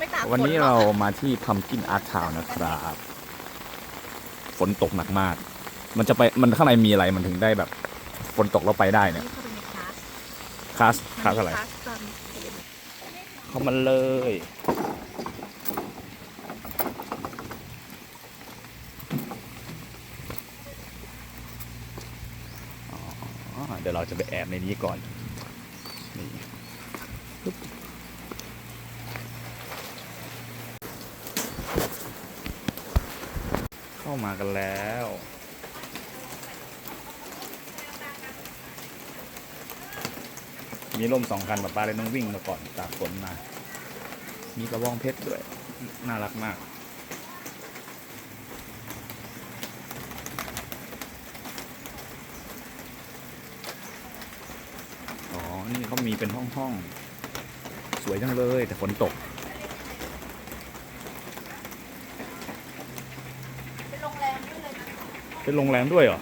ไม่ตากวันนี้ฝหอเรากมาที่พัมกินอาร์ตทาวนะครับ ฝนตกหนักมาก มันจะไปมันข้างในมีอะไรมันถึงได้แบบ ฝนตกแล้วไปได้เนี่ยนี่เข้าไปในคลาสคลาสคลาสอะไรคลาสตอนเข้ามาเลยอ๋อเดี๋ยวเราจะไปแอบในนี้ก่อนนี่ปึ๊บเข้า มากันแล้วมีร่มสองคันแบบป้าเลยต้องวิ่งมาก่อนตากฝนมา มีกระบองเพชรด้วย น่ารักมาก อ๋อ นี่เขามีเป็นห้องห้องๆสวยจังเลย แต่ฝนตก เป็นโรงแรมด้วยเลยนะ เป็นโรงแรมด้วยเหรอ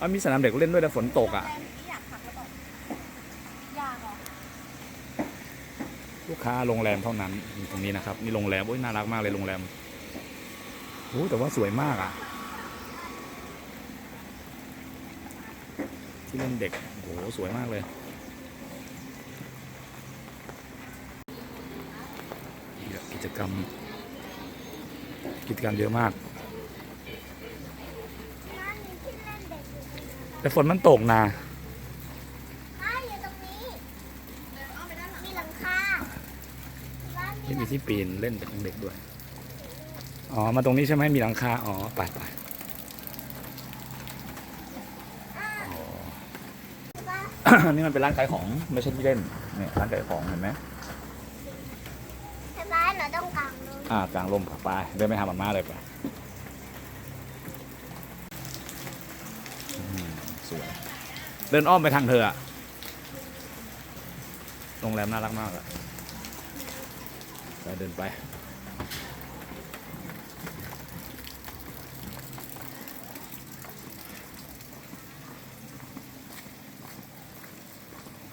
อะมีสนามเด็กเล่นด้วยแต่ฝนตกอะ ลูกค้าโรงแรมเท่านั้นตรงนี้นะครับนี่โรงแรมโอ้ยน่ารักมากเลยโรงแรมโอ้แต่ว่าสวยมากอะ ที่เล่นเด็กโอ้โหสวยมากเลย กิ จกรรม กิจกรรมเยอะมาก แต่ฝนมันตกนะบ้านอยู่ตรงนี้เดินอ้อมไปด้านหลังมีหลังคาบ้านมีนี่มีที่ปีนเล่นของเด็กด้วย อ๋อ มาตรงนี้ใช่ไหมมีหลังคา อ๋อไปไปอ๋อนี่มันเป็นร้านขายของไม่ใช่ที่เล่นเนี่ยร้านขายของเห็นไหมแต่บ้าน เราต้องกางลงอ่ากลางร่มค่ะไปเดินไปหาหมาม่าเลยไปอืมสวย เดินอ้อมไปทางเธออะโรงแรมน่ารักมากอะไปเดินไป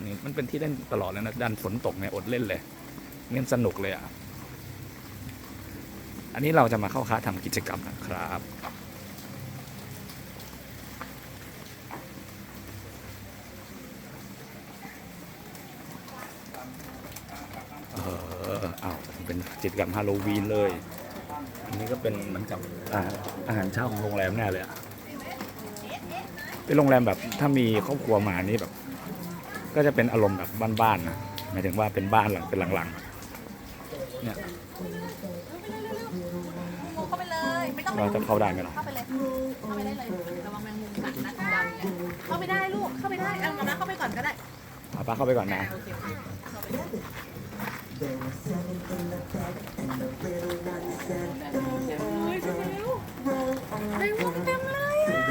นี่มันเป็นที่เล่นตลอดแล้วนะดันฝนตกเนี่ยอดเล่นเลยเงี้ยสนุกเลยอะ อันนี้เราจะมาเข้าค้าทำกิจกรรมนะครับ เออเอาเป็นกิจกรรมฮาโลวีนเลย อันนี้ก็เป็นเหมือนกับอาอาหารเช้าของโรงแรมแน่เลยอะเป็นโรงแรมแบบถ้ามีครอบครัวมานี่แบบ ก็จะเป็นอารมณ์แบบบ้านๆนะหมายถึงว่าเป็นบ้านหลังเป็นหลังๆเนี่ย งูเข้าไปเลย ไม่ต้อง เราจะเข้าได้ไหมล่ะเข้าไปเลย เข้าไปได้เลย ระวังแมงมุมกัดนะสีดำเนี่ยเข้าไปได้ลูก เข้าไปได้ เอามานะเข้าไปก่อนก็ได้เอาป้าเข้าไปก่อนนะ โอเคโอเคเข้าไปได้เฮ้ยเร็วแมงมุมเต็มเลยอะ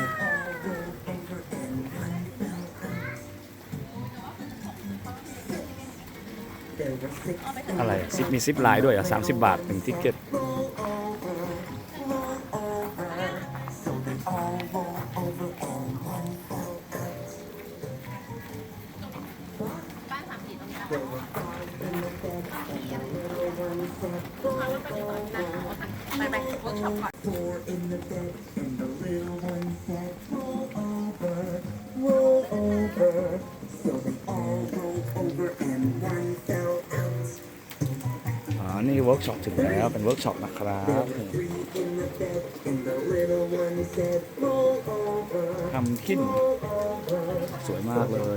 อะไรซิปมีซิปไลน์ด้วยอะสามสิบบาทหนึ่งทิเก็ต อ๋อ นี่เวิร์กช็อปถึงแล้ว เป็นเวิร์กช็อปนะครับทำขึ้น สวยมากเลย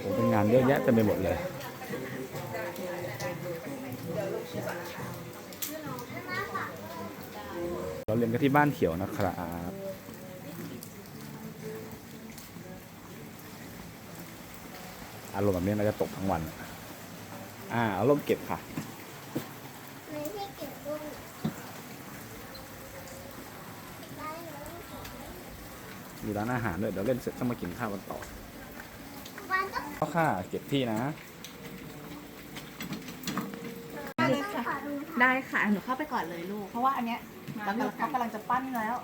โอ้เป็นงานเยอะแยะเต็มไปหมดเลย เราเรียนกันที่บ้านเขียวนะครับอารมณ์แบบนี้เราจะตกทั้งวัน อ่าเอาร่มเก็บค่ะในที่เก็บลูกบ้านเราต้องเก็บมีร้านอาหารด้วยเดี๋ยวเล่นเสร็จต้องมากินข้าวกันต่อบ้านต้องก็ค่ะ เก็บที่นะ ได้เลยค่ะ ขอดู ได้ค่ะ หนูเข้าไปก่อนเลยลูก เพราะว่าอันเนี้ยเรากำลังเขากำลังจะปั้นแล้ว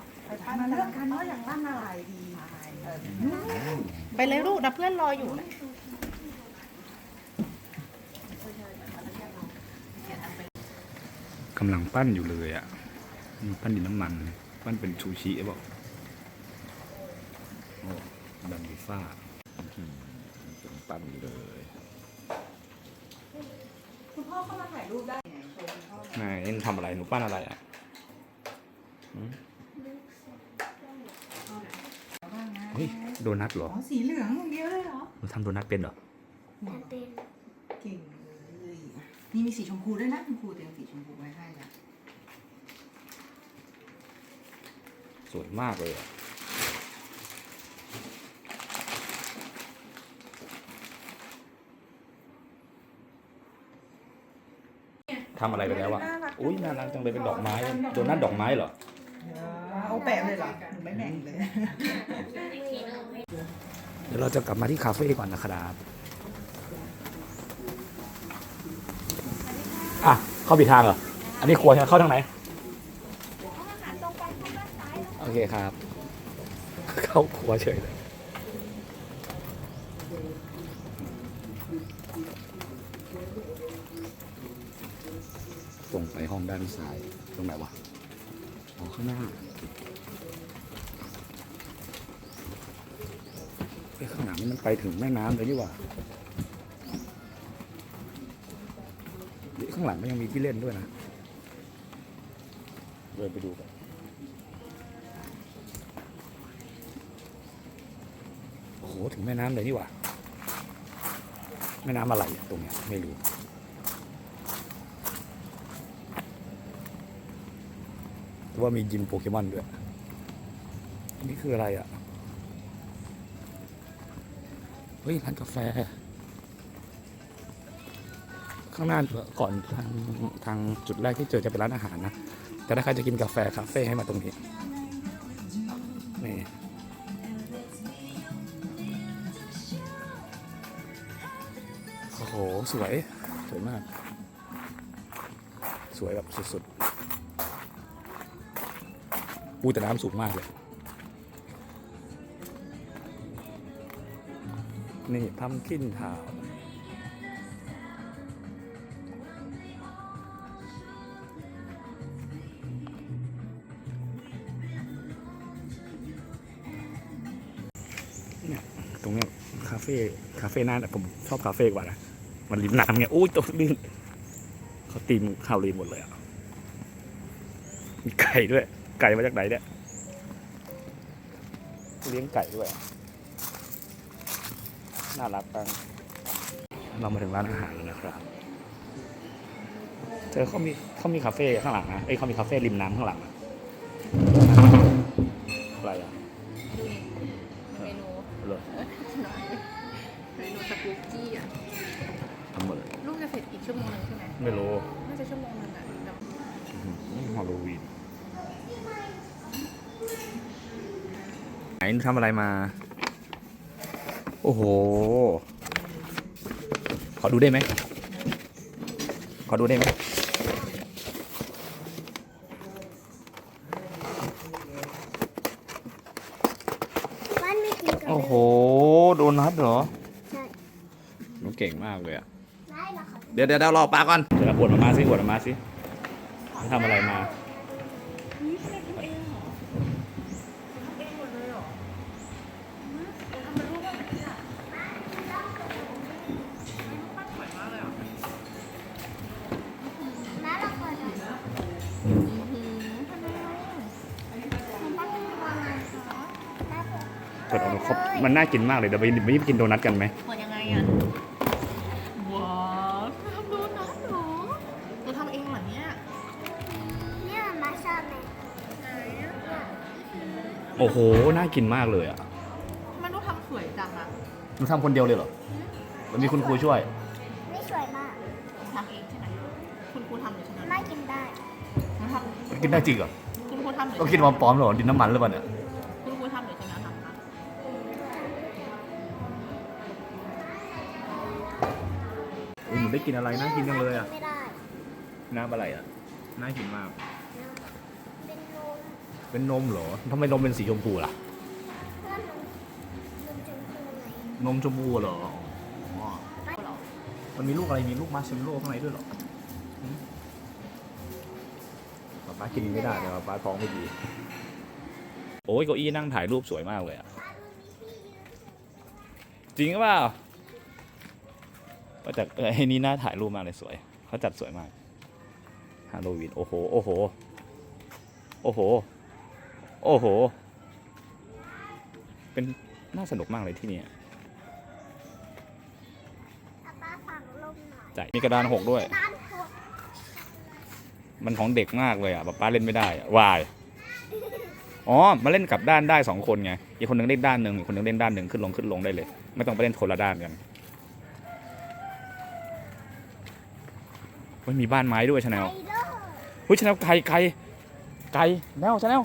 มาเลือกกันว่าอยากตั้งอะไรดีไปเลยลูกนะเพื่อนรออยู่นะกำลังปั้นอยู่เลยอะอืมปั้นดินน้ำมัน ปั้นเป็นชูชิบอกโอ้ดันดิฟ้าอืมเป็นปั้นอยู่เลย คุณพ่อเข้ามาถ่ายรูปได้ ไงโชว์คุณพ่อไหนหนูทำอะไรหนูปั้นอะไรอะหืมเฮ้ยโดนัทเหรออ๋อสีเหลืองอย่างเดียวเลยเหรอหนูทำโดนัทเป็นเหรอแต่เป็นเก่งเลยอะนี่มีสีชมพูด้วยนะคุณครูเตรียมสีชมพูไว้ให้ละสวยมากเลยอะ ทำอะไรไปแล้วอะอุ้ยน่ารักจังเลยเป็นดอกไม้โดนัทดอกไม้เหรอเอาแปะเลยเหรอหนูไม่แบ่งเลย เดี๋ยวเราจะกลับมาที่คาเฟ่ก่อนนะครับอะเข้าผิดทางเหรอ อันนี้ครัวใช่ไหมเข้าทางไหน โอเคครับ เข้าครัวเฉยเลย ห้องด้านซ้าย ตรงไหนวะอ๋อข้างหน้าไอ้ข้างหลังนี่มันไปถึงแม่น้ำเลยนี่ว่าเฮ้ยข้างหลังก็ยังมีที่เล่นด้วยนะ เดินไปดูกันโอ้โห ถึงแม่น้ำเลยนี่หว่า แม่น้ำอะไรตรงเนี้ย ไม่รู้ ว่ามียิมโปเกมอนด้วยอันนี้คืออะไรอะ เฮ้ยร้านกาแฟ ข้างหน้าก่อนทางทางจุดแรกที่เจอจะเป็นร้านอาหารนะ แต่ถ้าใครจะกินกาแฟคาเฟ่ให้มาตรงนี้ นี่โอ้โห สวย สวยมาก สวยแบบสุดๆ อู้แต่น้ำสูงมากเลย นี่พัมคินทาวเนี่ยตรงเนี้ยคาเฟ่คาเฟ่น่าผมชอบคาเฟ่กว่านะ มันริมน้ำไงอุ้ยตัวลื่นเขาตีมข้าวรีมหมดเลยอะ มีไก่ด้วย ไก่มาจากไหนเนี่ย เลี้ยงไก่ด้วย น่ารักจังเรามาถึงร้านอาหารแล้วนะครับ เจอเขามีเขามีคาเฟ่ข้างหลังนะ เอ้ยเขามีคาเฟ่ริมน้ำข้างหลังนะอะไรอะเมนูเหรอเมนูสกู๊ปจี้อะทำหมดเลยลูกจะเสร็จอีกชั่วโมงนึงใช่ไหมไม่รู้ น่าจะชั่วโมงนึงอะเดี๋ยวฮอลโลวีน หนทำอะไรมา โอ้โห ขอดูได้ไหม ขอดูได้ไหมมันไม่กินกับโอ้โห โดนัทเหรอใช่หนูเก่งมากเลยอะได้แล้วค่ะเดี๋ยวเดี๋ยวเดี๋ยวรอปลาก่อน เดี๋ยวอวดมามาสิอวดมามาสิทำอะไรมา แม่เราเปิดหน่อยมันตั้งวางไงคะแม่เปิด เปิดออก มาครบมันน่ากินมากเลยเดี๋ยวไปไปกินโดนัทกันไหมเปิดยังไงอะว้าวทำโดนัทเหรอหนูทำเองเหรอเนี่ยเนี่ยมาชอบไหมโอ้โหน่ากินมากเลยอะมันดูทำสวยจังอะหนูทำคนเดียวเลยเหรอมันมีคุณครูช่วย ไม่สวยมากทำเองใช่ไหมคุณครูทำหรือใช่ไหมไม่กินได้หนูทกินได้จริงเหรอำคุณครูทำหรือก็กินมาปลอมเหรอดินน้ำมันหรือเปล่าเนี่ย ได้กินอะไรน่ากินจังเลยอะ ไม่ได้น้ำอะไรอะ น่ากินมาก เป็นนมเป็นนมเหรอทำไมนมเป็นสีชมพูล่ะ เพื่อนนมนมชมพูไหนนมชมพูเหรออ๋อมันมีลูกอะไร มีลูกมาร์ชเมลโล่ข้างในด้วยเหรอหืมป๊าป๊ากินไม่ได้เดี๋ยวป๊าป๊าท้องไม่ดี โอ้ยเก้าอี้นั่งถ่ายรูปสวยมากเลยอะ จริงหรือเปล่า ก็จากเออไอ้นี่น่าถ่ายรูปมากเลยสวยเขาจัดสวยมากฮาโลวีนโอ้โหโอ้โหโอ้โหโอ้โห เป็นน่าสนุกมากเลยที่นี่ป้าป้าฝังลมหน่อยจ่ายมีกระดานหกด้วยด้านหกมันของเด็กมากเลยอะป๊าป๊าเล่นไม่ได้อะวายอ๋อมาเล่นกับด้านได้สองคนไงอีกคนนึงเล่นด้านหนึ่งอีกคนนึงเล่นด้านหนึ่งขึ้นลงขึ้นลงได้เลย ไม่ต้องไปเล่นคนละด้านกัน เฮ้ยมีบ้านไม้ด้วยชาแนลไอเดอร์เฮ้ยชาแนลไก่ไก่ไก่แนวชาแนล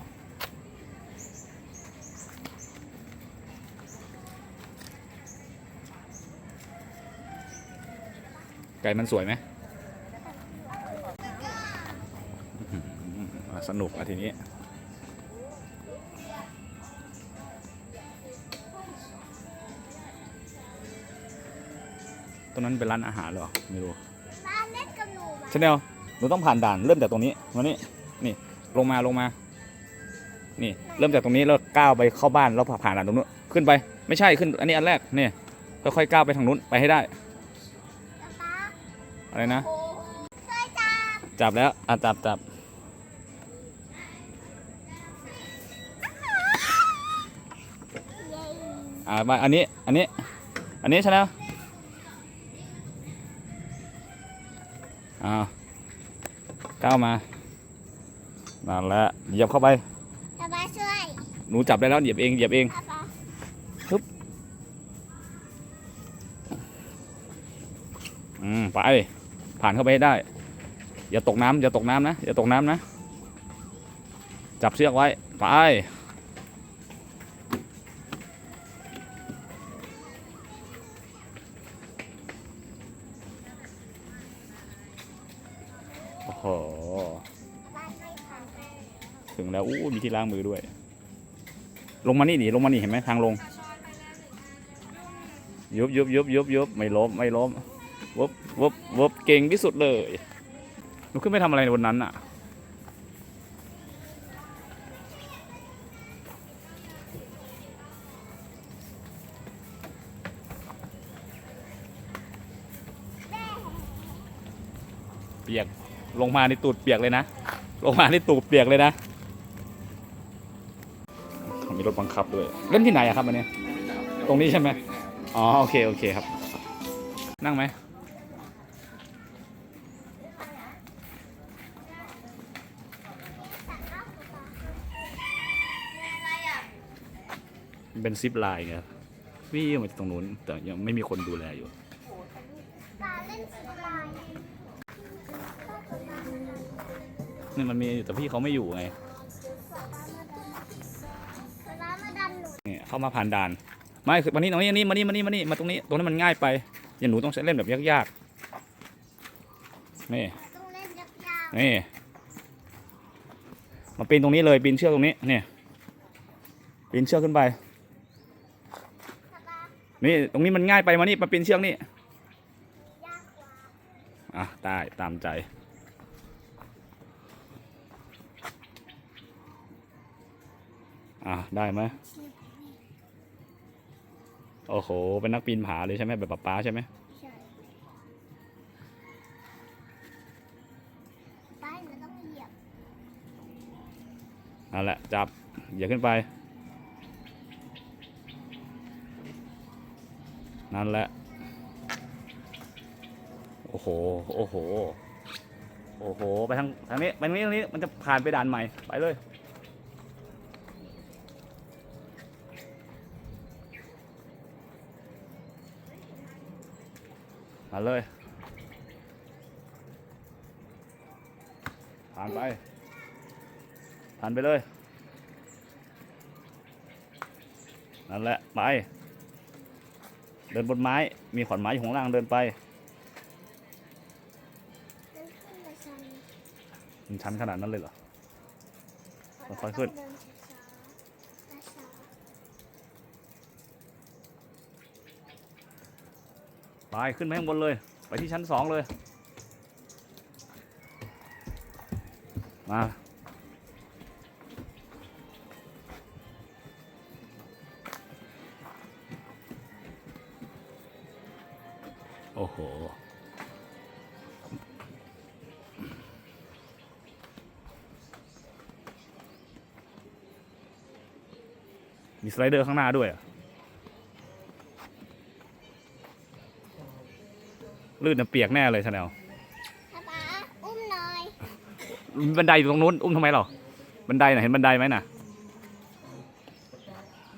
ไก่มันสวยไหมอื้อหืออะสนุกอะทีนี้ตรงนั้นเป็นร้านอาหารเหรอ ไม่รู้ ชาแนลหนูต้องผ่านด่านเริ่มจากตรงนี้มานี่นี่ลงมาลงมา นี่เริ่มจากตรงนี้แล้วก้าวไปเข้าบ้านแล้วผ่านด่านตรงนู้นขึ้นไปไม่ใช่ขึ้นอันนี้อันแรกนี่ค่อยๆก้าวไปทางนู้นไปให้ได้ อะไรนะจับแล้วอะจับจับอ่ามาอันนี้อันนี้อันนี้ชาแน อ้าวก้าวมานั่นแหละเหยียบเข้าไปป้าป้าช่วยหนูจับได้แล้วเหยียบเองเหยียบเองป้าป้าอืมไป ผ่านเข้าไปให้ได้ อย่าตกน้ำอย่าตกน้ำนะ อย่าตกน้ำนะ จับเชือกไว้ ไป มีที่ล้างมือด้วย ลงมานี่ดิลงมานี่เห็นไหมทางลง ยุบยุบยุบยุบยุบไม่ล้มไม่ล้มวบวบวบเก่งที่สุดเลยหนูขึ้นไปทำอะไรบนนั้นอะเปียกลงมาในตูดเปียกเลยนะ ลงมาในตูดเปียกเลยนะ มีรถบังคับด้วย เล่นที่ไหนอะครับอันเนี้ยตรงนี้ใช่ไหมอ๋อโอเคโอเคครับ นั่งไหมมันเป็นซิปไลน์ไงวิ่งมาจากตรงนู้นแต่ยังไม่มีคนดูแลอยู่ป้าเล่นสีลายนี่มันมีอยู่แต่พี่เขาไม่อยู่ไง เนี่ยเข้ามาผ่านด่าน ไม่คือวันนี้ตรงนี้นี่มานี่มานี่มานี่มาตรงนี้ตรงนั้นมันง่ายไป อย่างหนูต้องใช้เล่นแบบยากๆนี่ต้องเล่นยากนี่มาปีนตรงนี้เลยปีนเชือกตรงนี้เนี่ยปีนเชือกขึ้นไปๆป้าป้านี่ตรงนี้มันง่ายไปมานี่มาปีนเชือกนี่ยากกว่าอะได้ตามใจอะได้ไหม โอ้โห เป็นนักปีนผาเลยใช่ไหมแบบป๊าป๊าใช่ไหมใช่ป้าหนูต้องเหยียบนั่นแหละจับอย่าขึ้นไป นั่นแหละ โอ้โห โอ้โห โอ้โห ไปทางทางนี้ไปทางนี้ทางนี้ มันจะผ่านไปด่านใหม่ ไปเลย ผ่านเลย ผ่านไป ผ่านไปเลย นั่นแหละ ไป เดินบนไม้ มีขอนไม้อยู่ข้างล่างเดินไปมันชันขนาดนั้นเลยเหรอค่อยขึ้น ไปขึ้นไปข้างบนเลย ไปที่ชั้นสองเลย มาโอ้โห มีสไลเดอร์ข้างหน้าด้วยอะ ลื่นน่ะเปียกแน่เลยชาแนลๆป๊าป๊าอุ้มหน่อยมีบันไดอยู่ตรงนู้นอุ้มทำไมหรอบันไดน่ะเห็นบันไดไหมน่ะ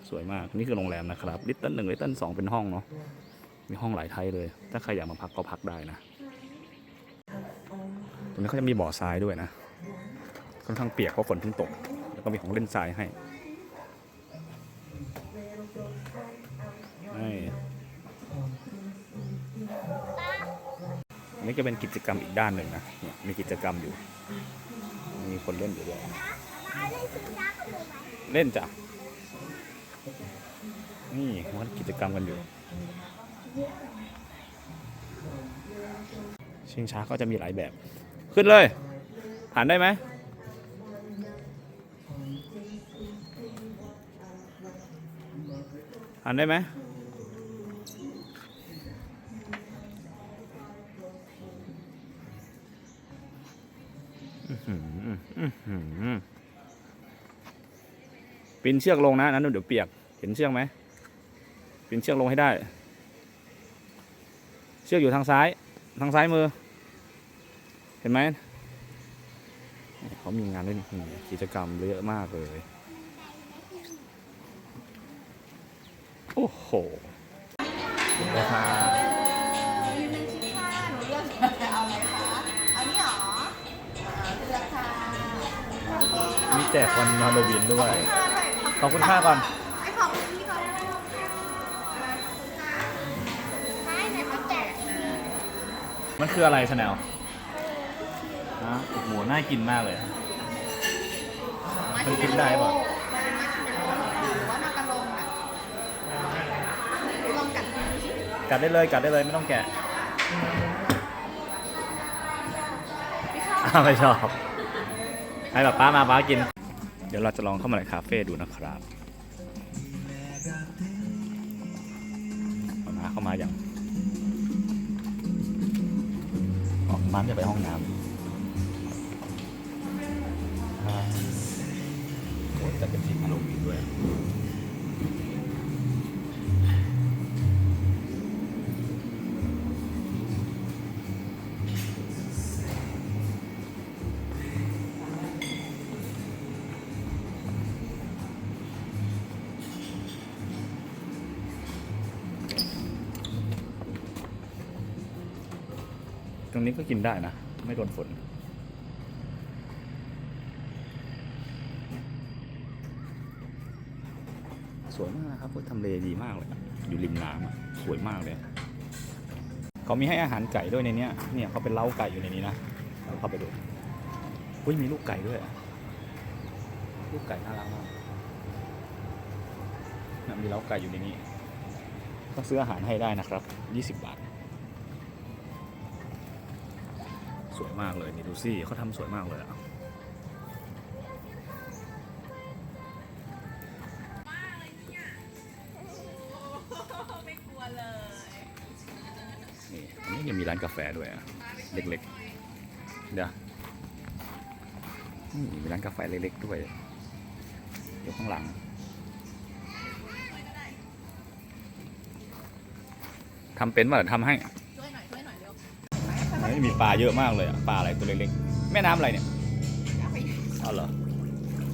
สวยมากนี่คือโรงแรมนะครับลิตเติ้ลหนึ่งลิตเติ้ลสองเป็นห้องเนาะมีห้องหลายไทยเลย ถ้าใครอยากมาพักก็พักได้นะตรงนี้เขาจะมีบ่อทรายด้วยนะค่อนข้างเปียกเพราะฝนเพิ่งตก แล้วก็มีของเล่นทรายให้ นนี้ก็เป็นกิจกรรมอีกด้านหนึ่งนะเนี่ยมีกิจกรรมอยู่ มีคนเล่นอยู่ด้วยเล่นชิงช้ากับหนูไหมเล่นจ้ะนี่มันกิจกรรมกันอยู่ชิงช้าก็จะมีหลายแบบ ขึ้นเลย ผ่านได้ไหมผ่านได้ไหม นเชือกลงนะนั้นเดี๋ยวเปียกเห็นเชือกไหมปีนเชือกลงให้ได้ เชือกอยู่ทางซ้าย ทางซ้ายมือ เห็นไหมเขามีงานเล่นกิจกรรมเยอะมากเลย โอ้โหราคายืนหนึ่งชิ้นค่ะหนูเลือกเอาอะไรคะเอานี่หรออ่าเลือกค่ะโอเคมีแจกวันฮาโลวีนด้วย ขอบคุณค่าก่อน ไอ้ของพี่ก่อนไม่ไหนมาแกะมันคืออะไรชาแนลนะโอ้โหน่ากินมากเลยอะ มันกินได้ปะ มันเป็นมัชเมลโล่หรือว่ามากระลงอะลองกัดดูสิกัดได้เลยกัดได้เลยไม่ต้องแกะอ้าวไม่ชอบ ให้แบบป้ามาป้ากิน เดี๋ยวเราจะลองเข้ามาในคาเฟ่ดูนะครับมาเข้ามาอย่างออกมาจะไปห้องน้ำโอ้จะเป็นทีมฮาโลวีนด้วย รงนี้ก็กินได้นะ ไม่โดนฝน สวยมากนะครับทำเลดีมากเลย อยู่ริมน้ำสวยมากเลย เขามีให้อาหารไก่ด้วยในนี้เนี่ยเขาเป็นเล้าไก่อยู่ในนี้นะเราเข้าไปดูอุ้ยมีลูกไก่ด้วยลูกไก่น่ารักมากนะมีเล้าไก่อยู่ในนี้ ต้องซื้ออาหารให้ได้นะครับ 20 บาท สวยมากเลยนี่ดูสิเขาทำสวยมากเลยอะนี่อันนี้ยังมีร้านกาแฟด้วยอะเล็กๆ เดี๋ยวนี่มีร้านกาแฟเล็กๆด้วยอยู่ข้างหลังทำเป็นป่ะเดี๋ยวทำให้ นี่มีปลาเยอะมากเลยอะปลาอะไรตัวเล็กๆแม่น้ำอะไรเนี่ยเอาไปเอาเหรอ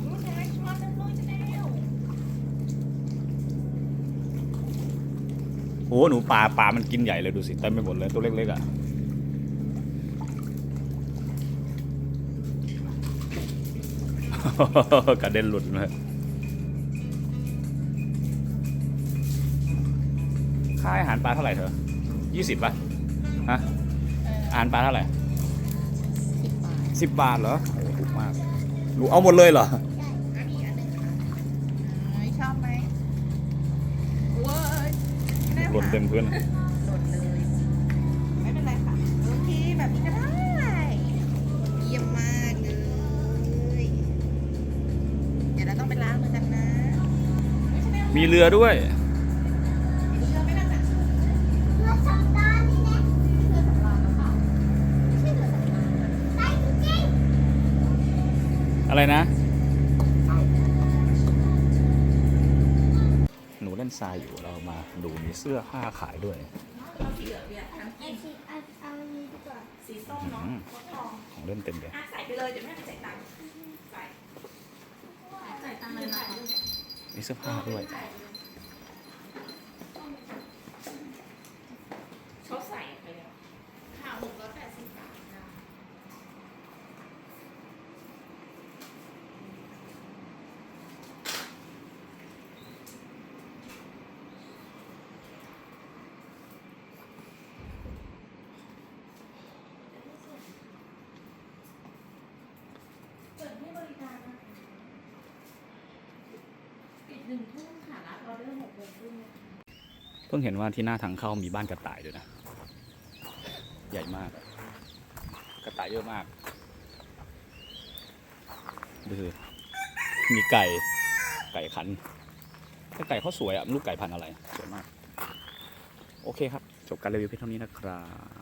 รู้ใช่ไหมชอบจังเลยจะได้เร็วโอ้หนูปลาปลามันกินใหญ่เลยดูสิเต็มไปหมดเลยตัวเล็กๆอะกระเด็นหลุดเลยค่าอาหารปลาเท่าไหร่เธอยี่สิบป่ะฮะ อาหารปลาเท่าไหร่สิบบาทสิบบาทเหรอโอ้ถูกมากหนูเอาหมดเลยเหรออันนี้อันหนึ่งค่ะเอ้ยชอบไหมเว้ยไม่ได้หล่นค่ะเต็มพื้นหล่นเลย ไม่เป็นไรค่ะ โอเค แบบนี้ก็ได้ เยี่ยมมากเลย เดี๋ยวเราต้องไปล้างมือกันนะ มีเรือด้วย มีเรือไหมนั่นน่ะ เรือสำราญนี่นะ เรือสำราญนะคะไม่ใช่เรือสำราญนะ ไปจริง อะไรนะ หนูเล่นทรายอยู่เรามาดูมีเสื้อผ้าขายด้วยเอาสีเหลืองเนี่ยทั้งๆเอาสีเอาเอาอันนี้ดีกว่าสีส้มเนาะอืมฟักทองของเล่นเต็มเลยอะใส่ไปเลยเดี๋ยวแม่ไปจ่ายตังค์ใส่จ่ายตังค์เลยนะมีเสื้อผ้าด้วยเขาใส่ไปแล้วค่ะหกร้อยแปดสิบบาทค่ะ เปิดให้บริการนะคะปิดหนึ่งทุ่มค่ะรับออ เดองเพิ่งเห็นว่าที่หน้าทางเข้ามีบ้านกระต่ายด้วยนะ ใหญ่มาก กระต่ายเยอะมากดูสิมีไก่ไก่ขันถ้าไก่เขาสวยอะลูกไก่พันธุ์อะไร สวยมาก โอเคครับ จบการรีวิวเพียงเท่านี้นะครับ